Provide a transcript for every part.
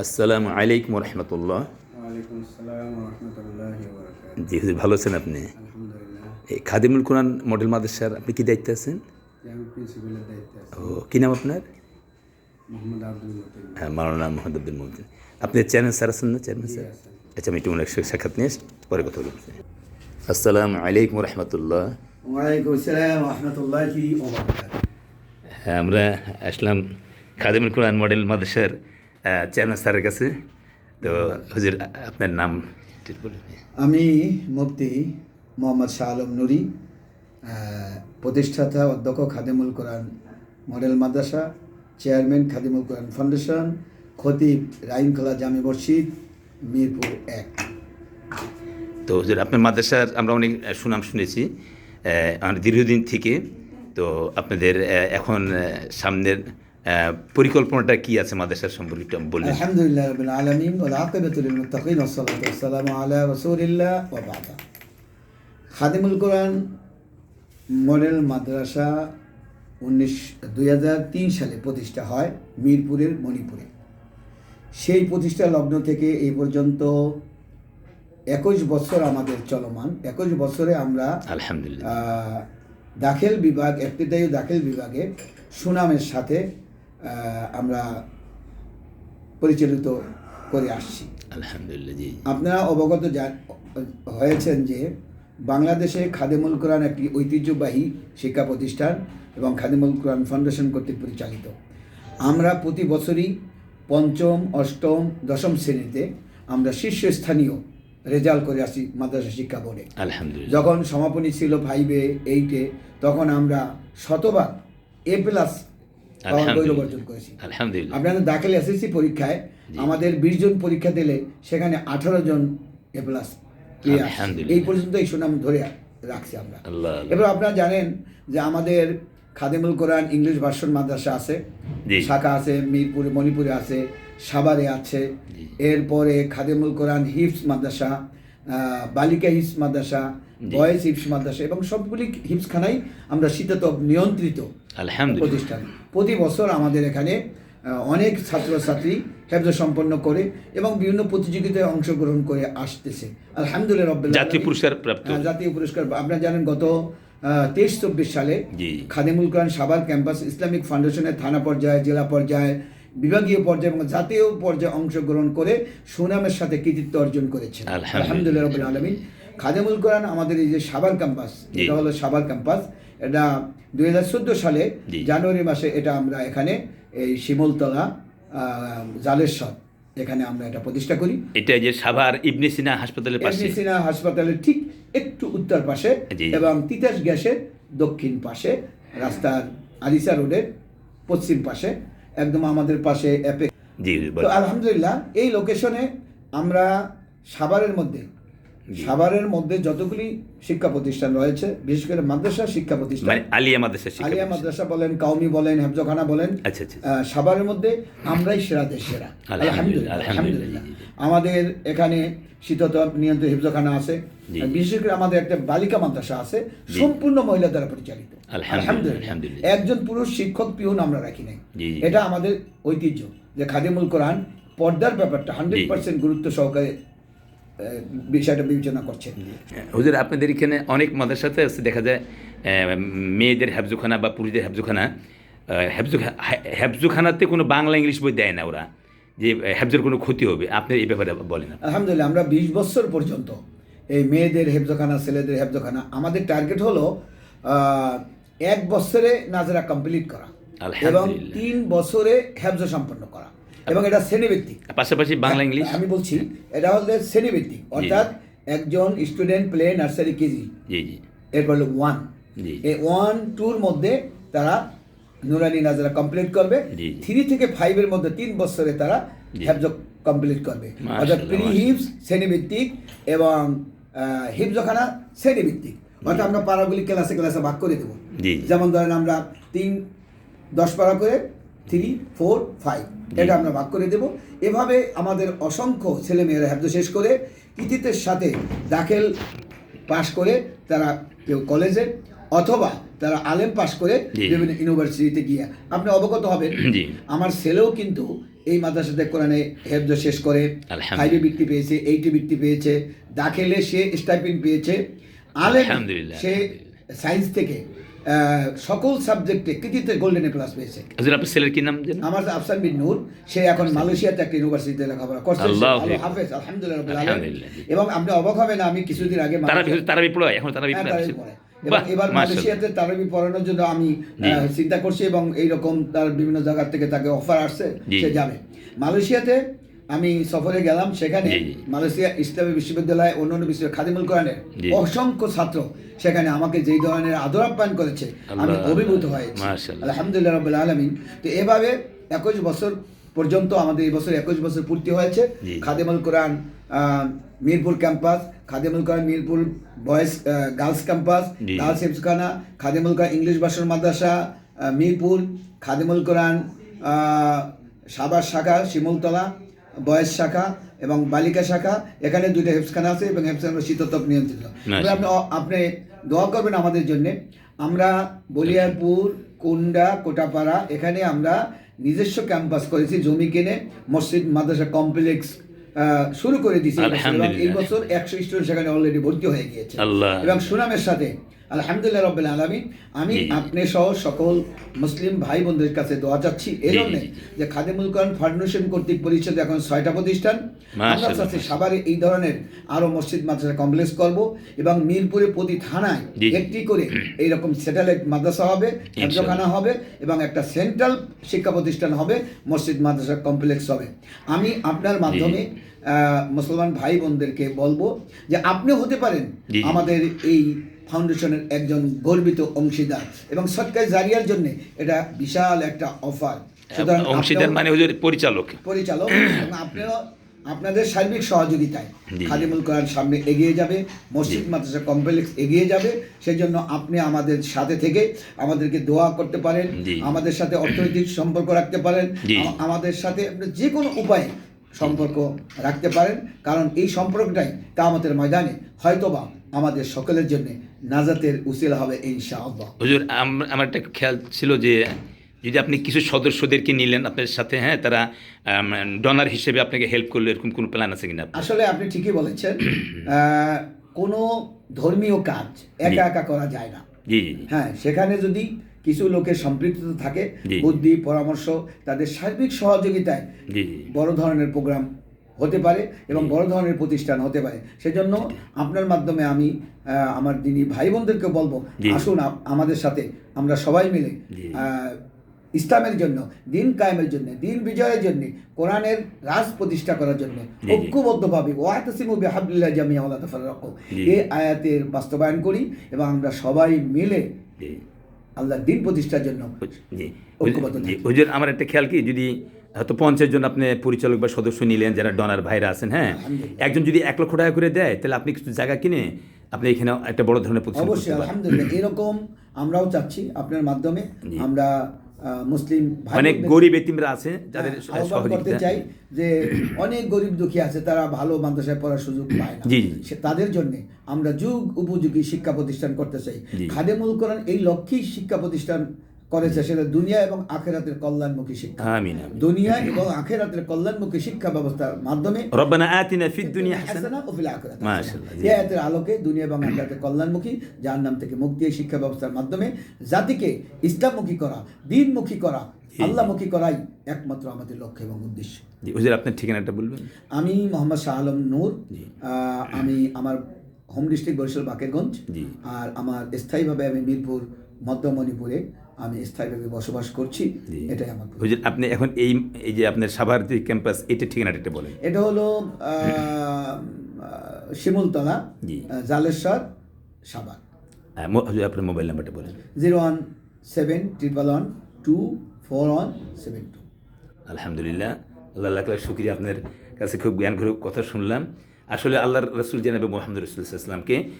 আসসালামু আলাইকুম রহমতুল্লাহ। জি হুজুর ভালো আছেন আপনি? এই খাদিমুল কোরআন মডেল মাদ্রাসার আপনি কি দায়িত্বে আছেন? ও কী নাম আপনার? মোহাম্মদ আব্দুল মতিন। হ্যাঁ মাওলানা মোহাম্মদ আব্দুল মহদিন আপনি চেয়ারম্যান স্যার আছেন না? Chairman sir? আচ্ছা আমি একটু ওনার সাক্ষাৎ নিয়ে পরে কথা বলছি আসসালামু আলাইকুম রহমতুল্লাহ। ওয়ালাইকুম আসসালাম রহমতুল্লাহি হ্যাঁ আমরা আসলাম খাদিমুল কোরআন মডেল মাদ্রাসার চেয়ারম্যান স্যারের কাছে। তো হুজুর আপনার নাম আমি মুফতি মোহাম্মদ শাহ আলম নুরি প্রতিষ্ঠাতা অধ্যক্ষ Khadimul Quran model Madrasa chairman Khadimul Quran foundation খতিব রাইনখোলা জামি মসজিদ মিরপুর এক। তো হুজুর আপনার মাদ্রাসার আমরা অনেক সুনাম শুনেছি। দীর্ঘদিন থেকে তো আপনাদের এখন সামনের পরিকল্পনাটা কি আছে মাদ্রাসার সম্পর্কে একটু বলবেন? আলহামদুলিল্লাহ রবিল আলমিন ওল আকিবাতুল মুত্তাকিন ওয়াসসালামু আলা রাসূলিল্লাহ ওয়া বাদা। খাদিমুল কোরআন মডেল মাদ্রাসা উনিশ দুই হাজার তিন সালে প্রতিষ্ঠা হয় মিরপুরের মণিপুরে। সেই প্রতিষ্ঠা লগ্ন থেকে এই পর্যন্ত একুশ বছর আমাদের চলমান। একুশ বছরে আমরা আলহামদুলিল্লাহ। দাখিল বিভাগ একটিদায়ী দাখিল বিভাগে সুনামের সাথে আমরা পরিচালিত করে আসছি। আলহামদুলিল্লাহ আপনারা অবগত হয়েছেন যে বাংলাদেশে খাদেমুল কোরআন একটি ঐতিহ্যবাহী শিক্ষা প্রতিষ্ঠান এবং খাদেমুল কোরআন ফাউন্ডেশন কর্তৃক পরিচালিত। আমরা প্রতি বছরই পঞ্চম অষ্টম দশম শ্রেণীতে আমরা শীর্ষস্থানীয় রেজাল্ট করে আসি মাদ্রাসা শিক্ষা বোর্ডে। আলহামদুলিল্লাহ। যখন সমাপনী ছিল ফাইভে এইটে তখন আমরা শতভাগ এ প্লাস গৌরব অর্জন করেছি। আলহামদুলিল্লাহ। আপনাদের দাখিল এসএসসি পরীক্ষায় আমাদের বিশ জন পরীক্ষা দিলে সেখানে আঠারো জন এ প্লাস এই পর্যন্ত এই সুনাম ধরে রাখছি আমরা। এবার আপনারা জানেন যে আমাদের খাদিমুল কোরআন ইংলিশ ভার্সন মাদ্রাসা আছে। শাখা আছে মিরপুরে মণিপুরে আছে সাভারে আছে। এরপরে খাদিমুল কোরআন হিপস মাদ্রাসা বালিকা হিপস মাদ্রাসা বয়েজ হিপস মাদ্রাসা এবং সবগুলি হিপসখানাই আমরা শীততপ নিয়ন্ত্রিত প্রতিষ্ঠান। প্রতি বছর আমাদের এখানে অনেক ছাত্রছাত্রী হেফজ সম্পন্ন করে এবং বিভিন্ন প্রতিযোগিতায় অংশগ্রহণ করে আসতেছে। আলহামদুলিল্লাহ জাতীয় পুরস্কার প্রাপ্ত। হ্যাঁ, জাতীয় পুরস্কার। আপনারা জানেন গত তেইশ চব্বিশ সালে। খাদিমুল কোরআন সাভার ক্যাম্পাস ইসলামিক ফাউন্ডেশনের থানা পর্যায়ে জেলা পর্যায়ে বিভাগীয় পর্যায়ে এবং জাতীয় পর্যায়ে অংশগ্রহণ করে সুনামের সাথে কৃতিত্ব অর্জন করেছেন। আলহামদুলিল্লাহ। আলমিন। খাদিমুল কোরআন আমাদের এই যে সাভার ক্যাম্পাস এটা হলো সাভার ক্যাম্পাস। এটা দুই হাজার চোদ্দ সালে জানুয়ারি মাসে এটা আমরা এখানে এই শিমলতলা জালেশ্বর এখানে আমরা এটা প্রতিষ্ঠা করি। এটা যে সাভার ইবনে সিনা হাসপাতালের পাশে। এমনি সিনহা হাসপাতালের ঠিক একটু উত্তর পাশে এবং তিতাস গ্যাসের দক্ষিণ পাশে রাস্তার আরিসা রোডের পশ্চিম পাশে একদম আমাদের পাশে অ্যাপে জি তো আলহামদুলিল্লাহ এই লোকেশনে আমরা সাভারের মধ্যে সাভারের মধ্যে যতগুলি শিক্ষা প্রতিষ্ঠান রয়েছে বিশেষ করে মাদ্রাসা শিক্ষা প্রতিষ্ঠান। মানে আলিয়া মাদ্রাসা আলিয়া মাদ্রাসা বলেন কাউমি বলেন হেফজখানা বলেন আচ্ছা আচ্ছা আহ, সাভারের মধ্যে আমরাই সেরাদের সেরা। আলহামদুলিল্লাহ, আমাদের এখানে শীততাপ নিয়ন্ত্রণ হেফজখানা আছে। বিশেষ করে আমাদের একটা বালিকা মাদ্রাসা আছে সম্পূর্ণ মহিলা দ্বারা পরিচালিত। আলহামদুলিল্লাহ। একজন পুরুষ শিক্ষক পিউন আমরা রাখি নাই। এটা আমাদের ঐতিহ্য যে খাদিমুল কোরআন পর্দার ব্যাপারটা হান্ড্রেড পার্সেন্ট গুরুত্ব সহকারে বিষয়টা বিবেচনা করছেন হুজুর আপনাদের এখানে অনেক মাদ্রাসাতে আছে দেখা যায় মেয়েদের হেফজুখানা বা পুরুষদের হেফজুখানা আহ, হেফজু হেফজুখানাতে কোনো বাংলা ইংলিশ বই দেয় না ওরা যে হেফজের কোনো ক্ষতি হবে। আপনি এই ব্যাপারে বলেন আলহামদুলিল্লাহ আমরা বিশ বছর পর্যন্ত এই মেয়েদের হেফজখানা ছেলেদের হেফজখানা আমাদের টার্গেট হলো এক বছরে নাজরা কমপ্লিট করা এবং। তিন বছরে হেফজ সম্পন্ন করা। এবং এটা শ্রেণীভিত্তিক। পাশাপাশি বাংলা ইংলিশ? আমি বলছি এটা হলো শ্রেণীভিত্তিক। অর্থাৎ একজন স্টুডেন্ট প্লে নার্সারি কেজি। এরপর হলো ওয়ান। এই ওয়ান টুর মধ্যে তারা নুরানি নাজরা কমপ্লিট করবে। থ্রি থেকে ফাইভের মধ্যে তিন বছরে তারা জি। হেফজ কমপ্লিট করবে। অর্থাৎ প্রি হিপস শ্রেণীভিত্তিক এবং হিপজখানা শ্রেণীভিত্তিক। অর্থাৎ আমরা পাড়াগুলি ক্লাসে ক্লাসে ভাগ করে দেবো। যেমন ধরেন আমরা তিন দশ পাড়া করে থ্রি ফোর ফাইভ। এটা আমরা ভাগ করে দেব। এভাবে আমাদের অসংখ্য ছেলেমেয়েরা হেফজ শেষ করে কৃতিত্বের সাথে দাখিল পাশ করে তারা কেউ কলেজে অথবা তারা আলেম পাশ করে বিভিন্ন ইউনিভার্সিটিতে গিয়ে। আপনি অবগত হবেন আমার ছেলেও কিন্তু এই মাদ্রাসাতে কোরআনে হেফজ শেষ করে। ফাইভে বৃত্তি পেয়েছে এইটে বৃত্তি পেয়েছে দাখিলে সে স্টাইপেন্ড পেয়েছে। আলেম সে সায়েন্স থেকে সকল সাবজেক্টে কৃতিত্বে গোল্ডেন প্লাস পেয়েছে। হুজুর আপনার ছেলের কি নাম আমার আফসান বিন নূর সে এখন মালয়েশিয়াতে একটা ইউনিভার্সিটিতে লেখাপড়া করছে। হাফেজ আলহামদুলিল্লাহ। এবং আপনি অবাক হবেন আমি কিছুদিন আগে তারা মালয়েশিয়া- তারা বিপ্লব এখন তারা হ্যাঁ, বিপ্লব তারাবি পড়ে। এবার মালয়েশিয়াতে তারাবি পড়ানোর জন্য আমি চিন্তা করছি এবং এইরকম তার বিভিন্ন জায়গা থেকে তাকে অফার আসছে সে যাবে। মালয়েশিয়াতে আমি সফরে গেলাম সেখানে। মালয়েশিয়া ইসলামী বিশ্ববিদ্যালয় অন্যান্য বিশ্ব খাদিমুল কোরআনের অসংখ্য ছাত্র সেখানে আমাকে যেই ধরনের আদর আপ্যায়ন করেছে আমি অভিভূত হয়েছি। আলহামদুলিল্লাহ রবিল আলমিন তো এভাবে একুশ বছর পর্যন্ত আমাদের এই বছর একুশ বছর পূর্তি হয়েছে। Khadimul Quran Mirpur campus Khadimul Quran Mirpur boys girls campus girls হেফসখানা Khadimul Quran English ভাষণ মাদ্রাসা মিরপুর খাদিমুল কোরআন সাবার শাখা শিমুলতলা বয়েজ শাখা এবং বালিকা শাখা এখানে দুইটা হেফসখানা আছে এবং হেফসখানা শীততপ নিয়ন্ত্রিত। আপনি আপনি দোয়া করবেন আমাদের জন্য আমরা বলিয়ারপুর কুন্ডা কোটাপাড়া এখানে আমরা নিজস্ব ক্যাম্পাস করেছি জমি কিনে মসজিদ মাদ্রাসা কমপ্লেক্স শুরু করে দিয়েছি। এই। বছর একশো স্টুডেন্ট সেখানে অলরেডি ভর্তি হয়ে গিয়েছে। এবং সুনামের সাথে আলহামদুলিল্লাহ রব্বিল আলামিন। আমি। আপনি সহ সকল মুসলিম ভাই বোনদের কাছে দোয়া চাচ্ছি এই জন্য যে খাদিমুল কোরআন ফাউন্ডেশন কর্তৃক পরিষদ এখন ছয়টা প্রতিষ্ঠান। আমরা চাচ্ছি সাভারে এই ধরনের আরও মসজিদ মাদ্রাসা কমপ্লেক্স করব এবং মিরপুরে প্রতি থানায়। একটি করে এইরকম স্যাটেলাইট মাদ্রাসা হবে হেফজখানা হবে এবং একটা সেন্ট্রাল শিক্ষা প্রতিষ্ঠান হবে মসজিদ মাদ্রাসা কমপ্লেক্স হবে। আমি আপনার মাধ্যমে মুসলমান ভাই বোনদেরকে বলব যে আপনিও হতে পারেন। আমাদের এই ফাউন্ডেশনের একজন গর্বিত অংশীদার। এবং সরকার জারিয়ার জন্য এটা বিশাল একটা অফার সুতরাং অংশীদার মানে পরিচালক। পরিচালক। আপনারা আপনাদের সার্বিক সহযোগিতায় খাদিমুল কোরআন সামনে এগিয়ে যাবে মসজিদ মাদ্রাসা কমপ্লেক্স এগিয়ে যাবে। সেই জন্য আপনি আমাদের সাথে থেকে আমাদেরকে দোয়া করতে পারেন আমাদের সাথে অর্থনৈতিক সম্পর্ক রাখতে পারেন। আমাদের সাথে আপনি যে কোনো উপায়ে সম্পর্ক রাখতে পারেন। কারণ এই সম্পর্কটাই কামতের ময়দানে হয়তোবা আমাদের সকলের জন্য নাজাতের উসিলা হবে ইনশাআল্লাহ। হুজুর আম- আমার একটা খেয়াল ছিল যে যদি আপনি কিছু সদস্যদেরকে নিলেন আপনার সাথে হ্যাঁ তারা ডনার হিসেবে আপনাকে হেল্প করল এরকম কোনো প্ল্যান আছে কিনা? আসলে আপনি ঠিকই বলেছেন কোনো ধর্মীয় কাজ একা একা করা যায় না। জি জি জি। হ্যাঁ সেখানে যদি কিছু লোকের সম্পৃক্ততা থাকে বুদ্ধি পরামর্শ তাদের সার্বিক সহযোগিতায় বড় ধরনের প্রোগ্রাম হতে পারে এবং বড় ধরনের প্রতিষ্ঠান হতে পারে। সেজন্য আপনার মাধ্যমে আমি আমার দিনী ভাই বোনদেরকে বলব আসুন আমাদের সাথে আমরা সবাই মিলে ইসলামের জন্য দিন কায়েমের জন্য দিন বিজয়ের জন্য কোরআনের রাজ প্রতিষ্ঠা করার জন্য ঐক্যবদ্ধভাবে ওয়াতাসিমু বিহাবলিল্লাহ জামিয়া ওয়ালা তাফাররাকু। এই আয়াতের বাস্তবায়ন করি এবং আমরা সবাই মিলে জি আল্লাহর দিন প্রতিষ্ঠার জন্য। হুজুর আমার একটা খেয়াল কি? যদি হয়তো পঞ্চাশ জন আপনি পরিচালক বা সদস্য নিলেন যারা ডনার ভাইরা আছেন হ্যাঁ? একজন যদি এক লক্ষ টাকা করে দেয় তাহলে আপনি কিছু জায়গা কিনে আপনি এখানে একটা বড় ধরনের অবশ্যই আলহামদুলিল্লাহ। এরকম আমরাও চাচ্ছি আপনার মাধ্যমে। আমরা মুসলিম অনেক গরিব এতিমরা আছে যাদের হ্যাঁ, করতে সহযোগিতা চাই যে অনেক গরিব দুঃখী আছে তারা ভালো মাদ্রাসায় পড়ার সুযোগ পায় না। জি, জি। সে তাদের জন্য আমরা যুগ উপযোগী শিক্ষা প্রতিষ্ঠান করতে চাই। খাদেমুল কোরআন এই লক্ষ্যেই শিক্ষা প্রতিষ্ঠান করেছে সেটা দুনিয়া এবং আখেরাতের কল্যাণমুখী শিক্ষা। আমিন দুনিয়া এবং আখেরাতের কল্যাণমুখী শিক্ষা ব্যবস্থার মাধ্যমে রব্বানা আতিনা ফিদ দুনিয়া হাসানা। হাসানা ও ফিল আখিরাতি। মাশাআল্লাহ, এই আয়াতের আলোকে দুনিয়া এবং আখিরাতের কল্যাণমুখী জাহান্নাম থেকে মুক্তি এই শিক্ষা ব্যবস্থার মাধ্যমে জাতিকে ইসলামমুখী করা দিনমুখী করা আল্লাহমুখী করাই একমাত্র আমাদের লক্ষ্য এবং উদ্দেশ্য। জি আপনার ঠিকানাটা বলবেন? আমি মোহাম্মদ শাহ আলম নূর আমি আমার হোম ডিস্ট্রিক্ট বরিশাল বাকেরগঞ্জ জি। আর আমার স্থায়ীভাবে আমি মিরপুর মধ্য মণিপুরে আমি স্থায়ীভাবে বসবাস করছি। এটাই আমার। হুজুর আপনি এখন এই এই যে আপনার সাভার যে ক্যাম্পাস এটা ঠিকানাটা একটু বলেন। এটা হলো শিমুলতলা জালেশ্বর সাভার। হ্যাঁ, হুজুর আপনার মোবাইল নাম্বারটা বলেন। Zero one seven triple one two four one seven two. আলহামদুলিল্লাহ আল্লাহ লাখ লাখ শুক্রিয়া আপনার কাছে খুব জ্ঞান করে কথা শুনলাম। আসলে আল্লাহর রসুল জানাবে মোহাম্মদ রসুল ইসলামকে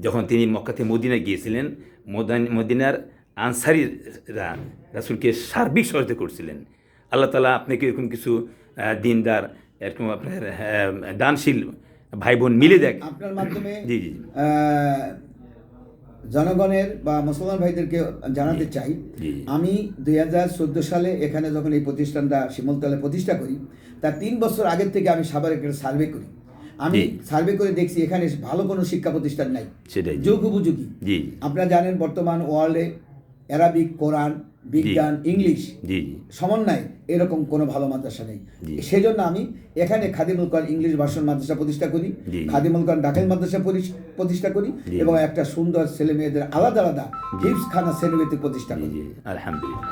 যখন তিনি মক্কাতে মদিনা গিয়েছিলেন মদান- মদিনার আনসারিরা রাসুলকে সার্বিক সহযোগিতা করছিলেন। আল্লাহ তালা আপনাকে এরকম কিছু দিনদার এরকম আপনার দানশীল ভাই বোন মিলে দেখ। আপনার মাধ্যমে জি জি। জনগণের বা মুসলমান ভাইদেরকে জানাতে চাই। আমি দুই হাজার চোদ্দ সালে এখানে যখন এই প্রতিষ্ঠানটা শিমলতলে প্রতিষ্ঠা করি তার তিন বছর আগের থেকে আমি সাভারে একটা সার্ভে করি। আমি সার্ভে করে দেখছি এখানে ভালো কোনো শিক্ষা প্রতিষ্ঠান নাই। সেটাই যুগ উপযোগী। জি। আপনারা জানেন বর্তমান ওয়ার্ল্ডে অ্যারাবিক কোরআন বিজ্ঞান ইংলিশ সমন্বয় এরকম কোনো ভালো মাদ্রাসা নেই। সেজন্য আমি এখানে খাদিমুল কোরআন ইংলিশ ভার্সন মাদ্রাসা প্রতিষ্ঠা করি খাদিমুল কোরআন ডাকাইল মাদ্রাসা প্রতিষ্ঠা করি এবং একটা সুন্দর ছেলে মেয়েদের আলাদা আলাদা হিপস খানা শ্রেণীভিত্তিক প্রতিষ্ঠা করি। আলহামদুলিল্লাহ।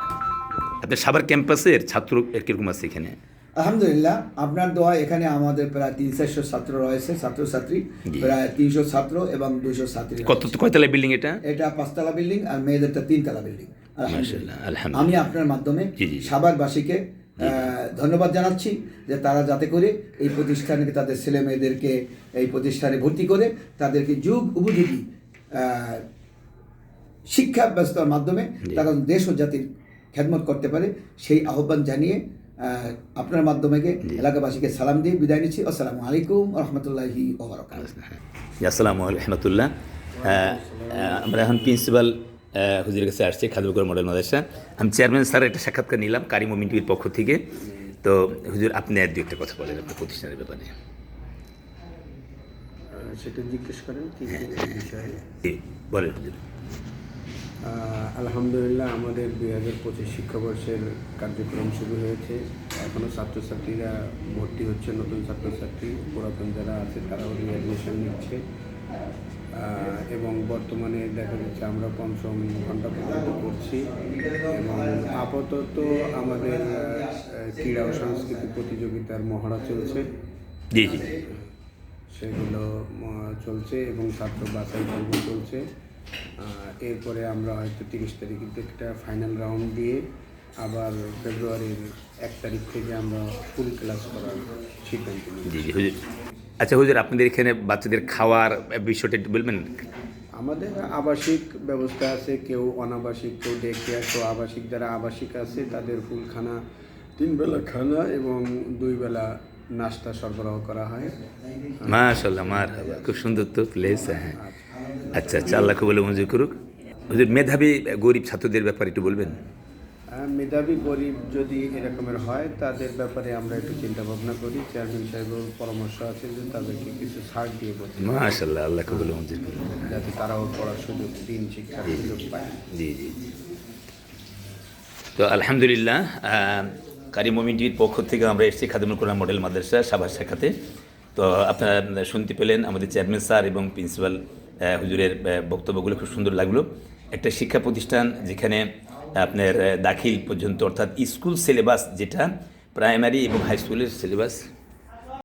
আপনার সাভার ক্যাম্পাসের ছাত্র কীরকম আছে এখানে? আলহামদুলিল্লাহ আপনার দোয়া এখানে আমাদের প্রায় তিন চারশো ছাত্র রয়েছে ছাত্রছাত্রী। প্রায় তিনশো ছাত্র এবং দুইশো ছাত্রী কত কয়তলা বিল্ডিং এটা? এটা পাঁচতলা বিল্ডিং আর মেয়েদেরটা তিনতলা বিল্ডিং মাশাআল্লাহ, আমি আপনার মাধ্যমে। আহ, ধন্যবাদ জানাচ্ছি যে তারা যাতে করে এই প্রতিষ্ঠানে তাদের ছেলে মেয়েদেরকে এই প্রতিষ্ঠানে ভর্তি করে তাদেরকে যুগ উপযোগী শিক্ষা ব্যবস্থার মাধ্যমে তারা দেশ ও জাতির খেদমত করতে পারে সেই আহ্বান জানিয়ে আপনার মাধ্যমে। এলাকাবাসীকে সালাম দিয়ে বিদায় নিচ্ছি। আসসালামু আলাইকুম রহমতুল্লাহি আসসালামু রহমতুল্লাহ। আমরা এখন প্রিন্সিপাল হুজুরের কাছে আসছি খাদুরগড় মডেল মাদ্রাসা। আমি চেয়ারম্যান স্যার একটা সাক্ষাৎকার নিলাম কারি মোমিন টিভির পক্ষ থেকে। তো হুজুর আপনি আর দু একটা কথা বলেন আপনার প্রতিষ্ঠানের ব্যাপারে। সেটা জিজ্ঞেস করেন জি, বলেন হুজুর। আলহামদুলিল্লাহ আমাদের দুই হাজার পঁচিশ শিক্ষাবর্ষের কার্যক্রম শুরু হয়েছে। এখনও ছাত্রছাত্রীরা ভর্তি হচ্ছে নতুন ছাত্রছাত্রী পুরাতন যারা আছে তারাও রিঅ্যাডমিশন নিচ্ছে। এবং বর্তমানে দেখা যাচ্ছে আমরা পঞ্চম ঘণ্টা পর্যন্ত করছি এবং আপাতত আমাদের ক্রীড়া ও সাংস্কৃতিক প্রতিযোগিতার মহড়া চলছে। সেগুলো চলছে এবং ছাত্র বাছাই পর্ব চলছে। এরপরে আমরা হয়তো তিরিশ তারিখে একটা ফাইনাল রাউন্ড দিয়ে আবার ফেব্রুয়ারির এক তারিখ থেকে আমরা ফুল ক্লাস করার সিদ্ধান্ত নিই আচ্ছা হুজুর আপনাদের এখানে বাচ্চাদের খাওয়ার বিষয়টা একটু বলবেন? আমাদের আবাসিক ব্যবস্থা আছে কেউ অনাবাসিক কেউ ডে কেয়ার কেউ আবাসিক। যারা আবাসিক আছে তাদের ফুল খানা তিন বেলা খানা এবং দুই বেলা নাস্তা সরবরাহ করা হয়। মাশাল্লাহ মার খুব সুন্দর তো প্লেস হ্যাঁ। আচ্ছা আচ্ছা আল্লাহ কবলে মঞ্জুর করুক। হুজুর মেধাবী গরিব ছাত্রদের ব্যাপারে একটু বলবেন। মেধাবী গরিব যদি এরকমের হয় তাদের ব্যাপারে আমরা একটু চিন্তা ভাবনা করি। চেয়ারম্যান সাহেবের পরামর্শ আছে যে তাদেরকে কিছু ছাড় দিয়ে বলতে মাশাল্লাহ আল্লাহ কবলে মঞ্জুর করুক। যাতে তারাও পড়ার সুযোগ দিন শিক্ষার সুযোগ পায়। জি জি। তো আলহামদুলিল্লাহ কারি মোমিন টিভির পক্ষ থেকে আমরা এসেছি খাদিমুল কোরআন মডেল মাদ্রাসা সাভার শাখাতে। তো আপনারা শুনতে পেলেন আমাদের চেয়ারম্যান স্যার এবং প্রিন্সিপাল হুজুরের বক্তব্যগুলো খুব সুন্দর লাগল। একটা শিক্ষা প্রতিষ্ঠান যেখানে আপনার দাখিল পর্যন্ত, অর্থাৎ স্কুল সিলেবাস যেটা, প্রাইমারি এবং হাই স্কুলের সিলেবাস